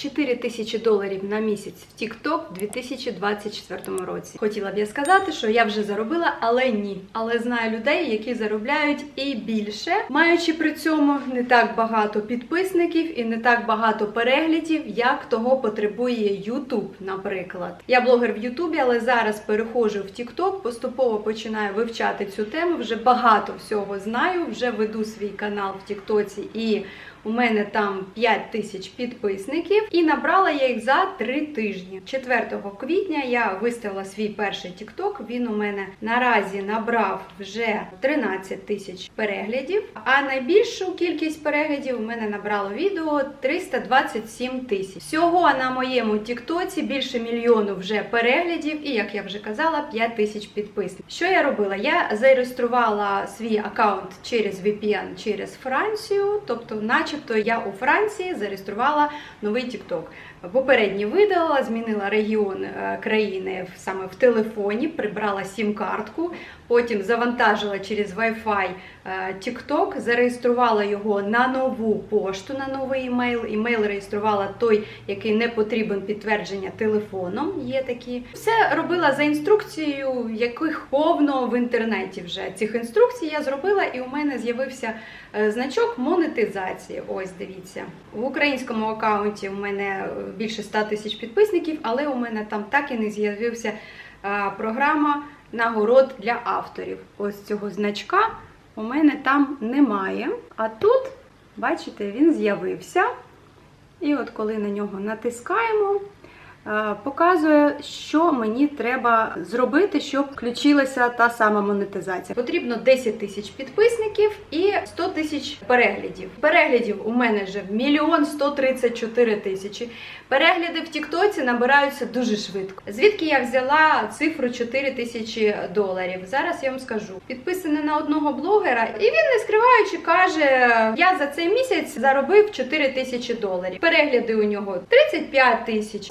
4 тисячі доларів на місяць в TikTok в 2024 році. Хотіла б я сказати, що я вже заробила, але ні. Але знаю людей, які заробляють і більше, маючи при цьому не так багато підписників і не так багато переглядів, як того потребує YouTube, наприклад. Я блогер в YouTube, але зараз переходжу в TikTok, поступово починаю вивчати цю тему. Вже багато всього знаю. Вже веду свій канал в TikTok і у мене там 5 тисяч підписників, і набрала я їх за 3 тижні. 4 квітня я виставила свій перший TikTok. Він у мене наразі набрав вже 13 тисяч переглядів. А найбільшу кількість переглядів у мене набрало відео 327 тисяч. Всього на моєму TikTok більше мільйону вже переглядів, і як я вже казала, 5 тисяч підписників. Що я робила? Я зареєструвала свій аккаунт через VPN через Францію, тобто, начебто, я у Франції зареєструвала новий TikTok. Попередній видалила, змінила регіон е, країни саме в телефоні, прибрала сім-картку, потім завантажила через Wi-Fi е, TikTok, зареєструвала його на нову пошту, на новий імейл. Імейл реєструвала той, який не потрібен підтвердження телефоном. Є такі. Все робила за інструкцією, яких повно в інтернеті вже. Цих інструкцій я зробила, і у мене з'явився е, значок монетизації. Ось дивіться. В українському аккаунті у мене більше 100 тисяч підписників, але у мене там так і не з'явився програма нагород для авторів. Ось цього значка у мене там немає. А тут, бачите, він з'явився. І от коли на нього натискаємо, показує, що мені треба зробити, щоб включилася та сама монетизація. Потрібно 10 тисяч підписників і 100 тисяч переглядів. Переглядів у мене вже мільйон 134 тисячі. Перегляди в Тіктоці набираються дуже швидко. Звідки я взяла цифру 4 тисячі доларів? Зараз я вам скажу. Підписаний на одного блогера, і він не скриваючи каже: я за цей місяць заробив 4 тисячі доларів. Перегляди у нього 35 тисяч,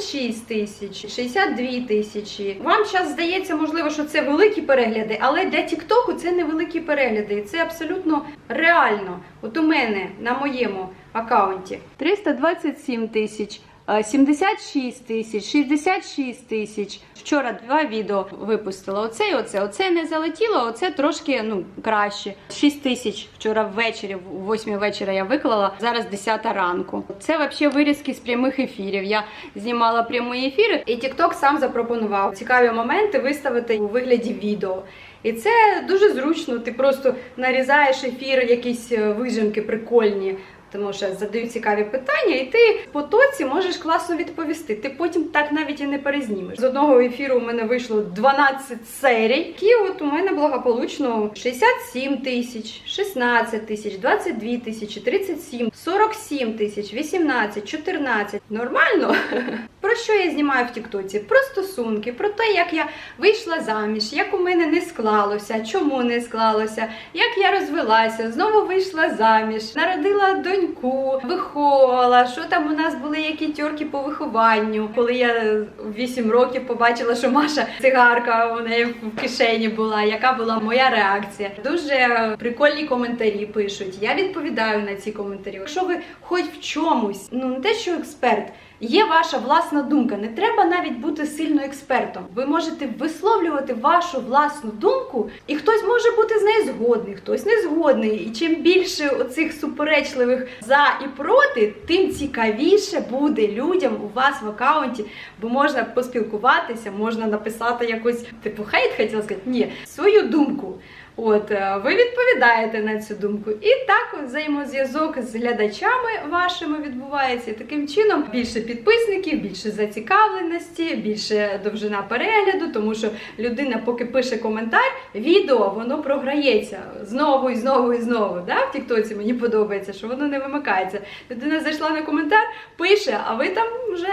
126 тисяч, 62 тисячі. Вам зараз здається, можливо, що це великі перегляди, але для Тіктоку це не великі перегляди, це абсолютно реально. От у мене на моєму аккаунті 327 тисяч. Е, 76 тисяч, 66 тисяч. Вчора два відео випустила. Оце і оце. Оце не залетіло, оце трошки ну краще. 6 тисяч вчора ввечері, в 8 вечора я виклала. Зараз 10 ранку. Це взагалі вирізки з прямих ефірів. Я знімала прямі ефіри, і TikTok сам запропонував цікаві моменти виставити у вигляді відео. І це дуже зручно. Ти просто нарізаєш ефір, якісь е, вижимки прикольні. Тому що задають цікаві питання, і ти в потоці можеш класно відповісти. Ти потім так навіть і не перезнімеш. З одного ефіру у мене вийшло 12 серій, які от у мене благополучно 67 тисяч, 16 тисяч, 22 тисячі, 37, 47 тисяч, 18, 14. Нормально? Що я знімаю в Тіктоці? Про стосунки, про те, як я вийшла заміж, як у мене не склалося, чому не склалося, як я розвелася, знову вийшла заміж, народила доньку, виховувала, що там у нас були які тьорки по вихованню. Коли я в 8 років побачила, що Маша цигарка у неї в кишені була, яка була моя реакція? Дуже прикольні коментарі пишуть. Я відповідаю на ці коментарі. Якщо ви хоч в чомусь, ну не те, що експерт. Є ваша власна думка, не треба навіть бути сильно експертом. Ви можете висловлювати вашу власну думку, і хтось може бути з нею згодний, хтось не згодний. І чим більше оцих суперечливих за і проти, тим цікавіше буде людям у вас в аккаунті, бо можна поспілкуватися, можна написати якось типу хейт, хотіла сказати, ні, свою думку. От е, ви відповідаєте на цю думку, і так взаємозв'язок з глядачами вашими відбувається. Таким чином більше підписників, більше зацікавленості, більше довжина перегляду, тому що людина, поки пише коментар, відео воно програється знову і знову і знову. Да? В Тіктоці мені подобається, що воно не вимикається. Людина зайшла на коментар, пише, а ви там вже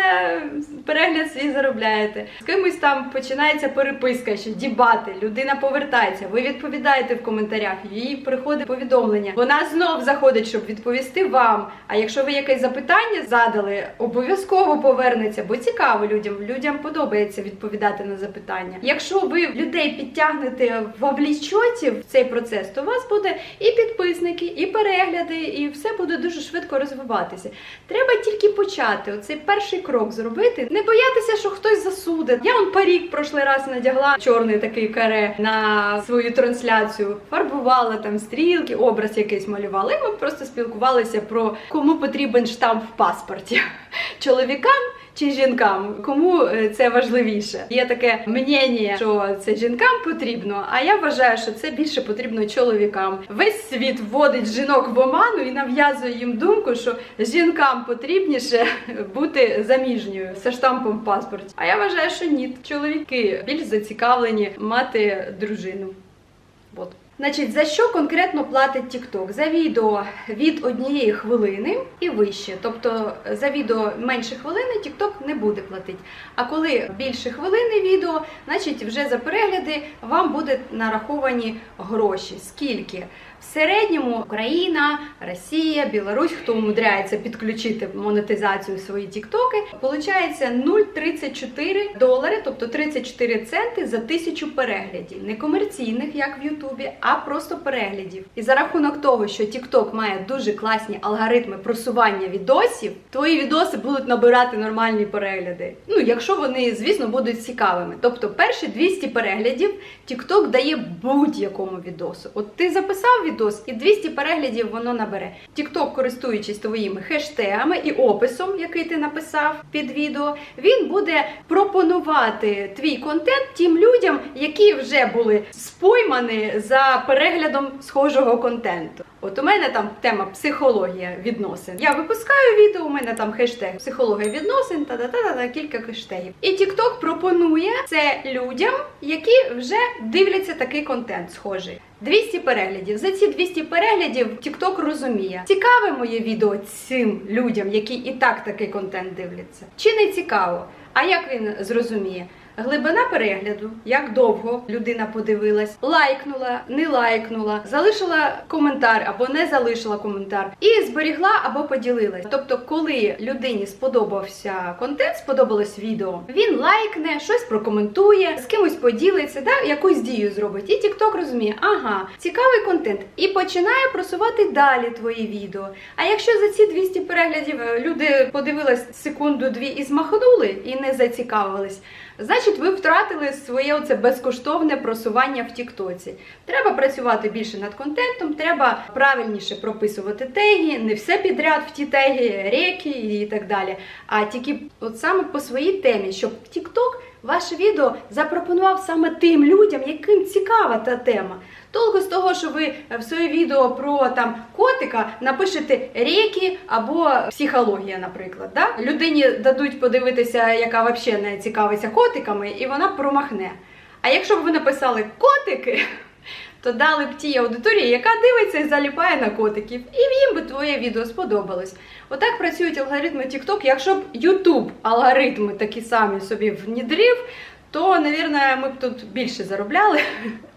перегляд свій заробляєте. З кимось там починається переписка, що дібати, людина повертається, ви відповідаєте відповідаєте в коментарях, їй приходить повідомлення. Вона знов заходить, щоб відповісти вам. А якщо ви якесь запитання задали, обов'язково повернеться, бо цікаво людям. Людям подобається відповідати на запитання. Якщо ви людей підтягнете вовлічоті в цей процес, то у вас буде і підписники, і перегляди, і все буде дуже швидко розвиватися. Треба тільки почати. Оцей перший крок зробити. Не боятися, що хтось засудить. Я он парік прошлий раз надягла чорний такий каре на свою трансляцію, фарбувала там стрілки, образ якийсь малювала. І ми просто спілкувалися про кому потрібен штамп в паспорті. Чоловікам чи жінкам, кому е, це важливіше? Є таке мнення, що це жінкам потрібно, а я вважаю, що це більше потрібно чоловікам. Весь світ вводить жінок в оману і нав'язує їм думку, що жінкам потрібніше бути заміжньою за штампом в паспорті. А я вважаю, що ні. Чоловіки більш зацікавлені мати дружину. От. Значить, за що конкретно платить TikTok? За відео від однієї хвилини і вище. Тобто за відео менше хвилини TikTok не буде платити. А коли більше хвилини відео, значить вже за перегляди вам будуть нараховані гроші. Скільки? В середньому Україна, Росія, Білорусь, хто умудряється підключити монетизацію свої тіктоки, получається 0,34 долари, тобто 34 центи за тисячу переглядів. Не комерційних, як в Ютубі, а просто переглядів. І за рахунок того, що TikTok має дуже класні алгоритми просування відосів, твої відоси будуть набирати нормальні перегляди. Ну, якщо вони, звісно, будуть цікавими. Тобто, перші 200 переглядів TikTok дає будь-якому відосу. От ти записав відос, і 200 переглядів воно набере. TikTok, користуючись твоїми хештегами і описом, який ти написав під відео, він буде пропонувати твій контент тим людям, які вже були споймані за переглядом схожого контенту. От у мене там тема психологія відносин. Я випускаю відео, у мене там хештег психологія відносин та та та та кілька хештегів. І TikTok пропонує це людям, які вже дивляться такий контент схожий. 200 переглядів. За ці 200 переглядів TikTok розуміє, цікаве моє відео цим людям, які і так такий контент дивляться, чи не цікаво. А як він зрозуміє? Глибина перегляду, як довго людина подивилась, лайкнула, не лайкнула, залишила коментар або не залишила коментар, і зберігла або поділилась. Тобто, коли людині сподобався контент, сподобалось відео, він лайкне, щось прокоментує, з кимось поділиться, да, якусь дію зробить. І TikTok розуміє, ага, цікавий контент, і починає просувати далі твої відео. А якщо за ці 200 переглядів е, люди подивились секунду-дві і змахнули і не зацікавились. Значить, ви втратили своє оце безкоштовне просування в Тіктоці. Треба працювати більше над контентом, треба правильніше прописувати теги, не все підряд в ті теги, реки і так далі. А тільки от саме по своїй темі, щоб Тікток ваше відео запропонував саме тим людям, яким цікава та тема. Толку з того, що ви в своє відео про там котика напишете ріки або психологія, наприклад. Да? Людині дадуть подивитися, яка взагалі не цікавиться котиками, і вона промахне. А якщо б ви написали котики, то дали б тій аудиторії, яка дивиться і заліпає на котиків, і їм би твоє відео сподобалось. Отак працюють алгоритми TikTok. Якщо б YouTube алгоритми такі самі собі внідрив, то, навірно, ми б тут більше заробляли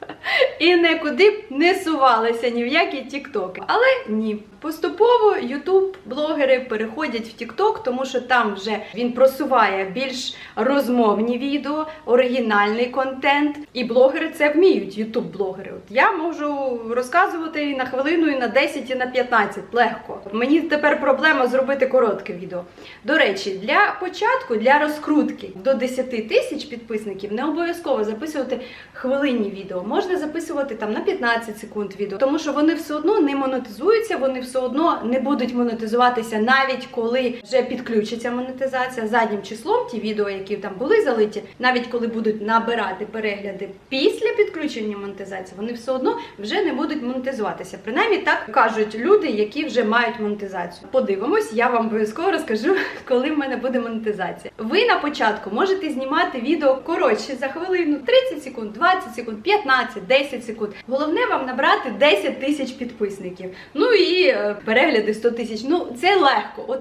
і нікуди не сувалися ні в які тіктоки. Але ні. Поступово ютуб-блогери переходять в TikTok, тому що там вже він просуває більш розмовні відео, оригінальний контент. І блогери це вміють, ютуб-блогери. От я можу розказувати і на хвилину, і на 10, і на 15. Легко. Мені тепер проблема зробити коротке відео. До речі, для початку, для розкрутки до 10 тисяч підписників не обов'язково записувати хвилинні відео. Можна записувати там на 15 секунд відео, тому що вони все одно не монетизуються, вони все одно не будуть монетизуватися, навіть коли вже підключиться монетизація заднім числом. Ті відео, які там були залиті, навіть коли будуть набирати перегляди після підключення монетизації, вони все одно вже не будуть монетизуватися. Принаймні так кажуть люди, які вже мають монетизацію. Подивимось, я вам обов'язково розкажу, коли в мене буде монетизація. Ви на початку можете знімати відео коротше за хвилину, 30 секунд, 20 секунд, 15, 10 секунд. Головне вам набрати 10 тисяч підписників. Ну і е, перегляди 100 тисяч. Ну це легко. От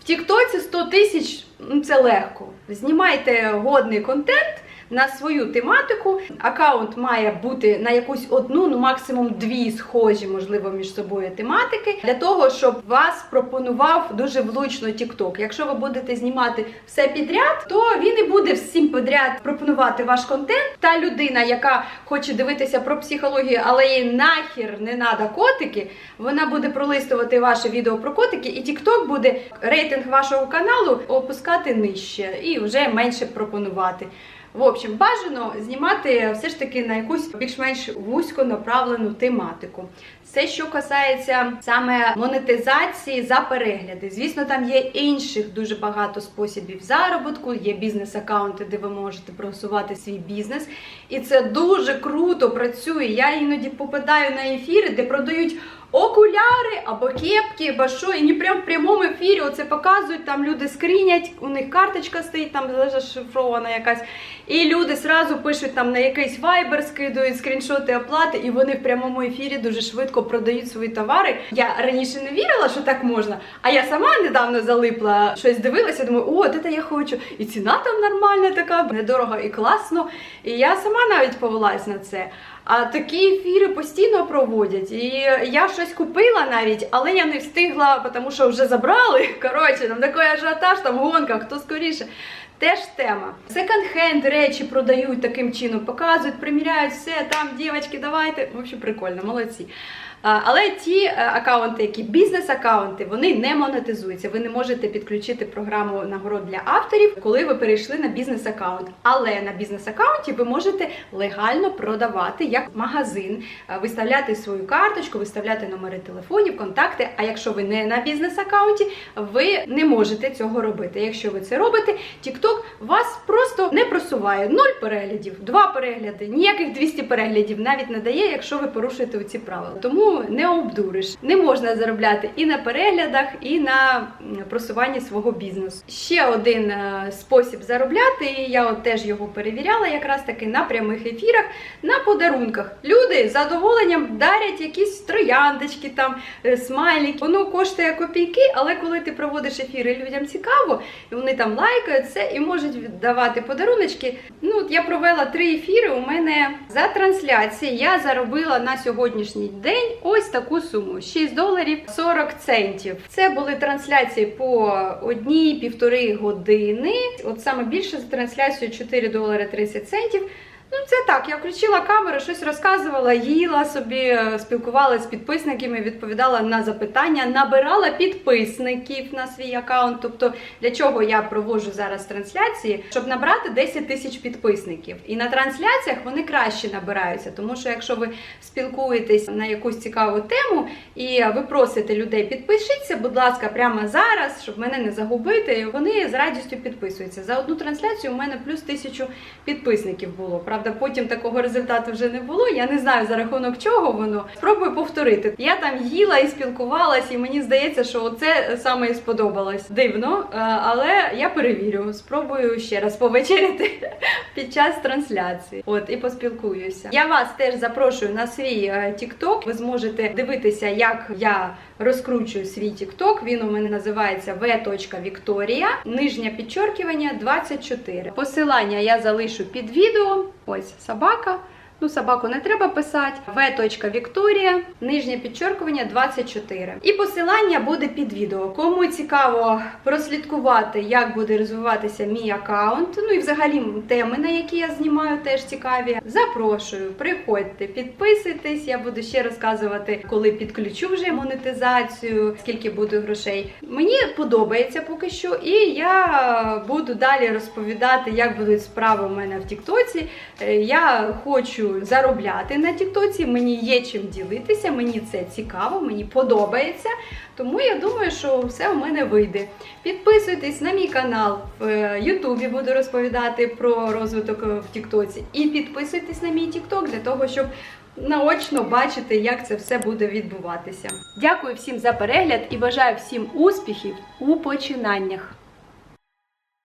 в Тіктоці 100 тисяч ну це легко. Знімайте годний контент. На свою тематику. Акаунт має бути на якусь одну, ну максимум дві схожі, можливо, між собою тематики, для того, щоб вас пропонував дуже влучно TikTok. Якщо ви будете знімати все підряд, то він і буде всім підряд пропонувати ваш контент. Та людина, яка хоче дивитися про психологію, але їй нахер не треба котики, вона буде пролистувати ваше відео про котики, і TikTok буде рейтинг вашого каналу опускати нижче і вже менше пропонувати. В общем, бажано знімати все ж таки на якусь більш-менш вузько направлену тематику. Все, що касається саме монетизації за перегляди. Звісно, там є інших дуже багато способів заробітку, є бізнес-аккаунти, де ви можете просувати свій бізнес. І це дуже круто працює. Я іноді попадаю на ефіри, де продають окуляри або кепки, або що, і не прям в прямому ефірі оце показують, там люди скрінять, у них карточка стоїть, там зашифрована якась. І люди зразу пишуть там на якийсь вайбер, скидують скріншоти оплати, і вони в прямому ефірі дуже швидко продають свої товари. Я раніше не вірила, що так можна, а я сама недавно залипла, щось дивилася, думаю, о, це я хочу. І ціна там нормальна така, недорого і класно. І я сама навіть повелась на це. А такі ефіри постійно проводять. І я щось купила навіть, але я не встигла, тому що вже забрали. Коротше, там такий ажіотаж, там гонка, хто скоріше. Теж тема. Секонд-хенд речі продають таким чином, показують, приміряють все, там, дівчатки, давайте. В общем, прикольно, молодці. Але ті е, акаунти, які бізнес-акаунти, вони не монетизуються. Ви не можете підключити програму нагород для авторів, коли ви перейшли на бізнес-акаунт. Але на бізнес-акаунті ви можете легально продавати як магазин, е, виставляти свою карточку, виставляти номери телефонів, контакти. А якщо ви не на бізнес-акаунті, ви не можете цього робити. Якщо ви це робите, TikTok вас просто не просуває. Нуль переглядів, два перегляди, ніяких 200 переглядів навіть не дає, якщо ви порушуєте ці правила. Тому не обдуриш. Не можна заробляти і на переглядах, і на просуванні свого бізнесу. Ще один е, спосіб заробляти, і я от теж його перевіряла, якраз таки на прямих ефірах, на подарунках. Люди з задоволенням дарять якісь трояндочки, там е, смайлики. Воно коштує копійки, але коли ти проводиш ефіри, людям цікаво, і вони там лайкають це і можуть віддавати подаруночки. Ну, я провела три ефіри. У мене за трансляції я заробила на сьогоднішній день ось таку суму: 6 доларів 40 центів. Це були трансляції по одній півтори години. От саме більше за трансляцію 4 долари 30 центів. Ну, це так, я включила камеру, щось розказувала, їла собі, е, спілкувалася з підписниками, відповідала на запитання, набирала підписників на свій аккаунт. Тобто, для чого я проводжу зараз трансляції, щоб набрати 10 тисяч підписників. І на трансляціях вони краще набираються, тому що якщо ви спілкуєтесь на якусь цікаву тему і ви просите людей підпишіться, будь ласка, прямо зараз, щоб мене не загубити, вони з радістю підписуються. За одну трансляцію у мене плюс тисячу підписників було. Правда, потім такого результату вже не було. Я не знаю за рахунок чого воно. Спробую повторити. Я там їла і спілкувалась, і мені здається, що це саме і сподобалось. Дивно, е, але я перевірю. Спробую ще раз повечеряти під час трансляції. От і поспілкуюся. Я вас теж запрошую на свій е, TikTok. Ви зможете дивитися, як я розкручую свій TikTok. Він у мене називається v.victoria, нижнє підчоркування 24. Посилання я залишу під відео. Ось собака. Ну, собаку не треба писати. v.victoria, нижнє підчеркування 24. І посилання буде під відео. Кому цікаво прослідкувати, як буде розвиватися мій аккаунт, ну і взагалі теми, на які я знімаю, теж цікаві. Запрошую, приходьте, підписуйтесь. Я буду ще розказувати, коли підключу вже монетизацію, скільки буде грошей. Мені подобається поки що, і я буду далі розповідати, як будуть справи у мене в Тіктоці. Е, Я хочу заробляти на Тіктоці, мені є чим ділитися, мені це цікаво, мені подобається. Тому я думаю, що все у мене вийде. Підписуйтесь на мій канал в е, Ютубі, буду розповідати про розвиток е, в Тіктоці. І підписуйтесь на мій Тікток для того, щоб наочно бачити, як це все буде відбуватися. Дякую всім за перегляд і бажаю всім успіхів у починаннях.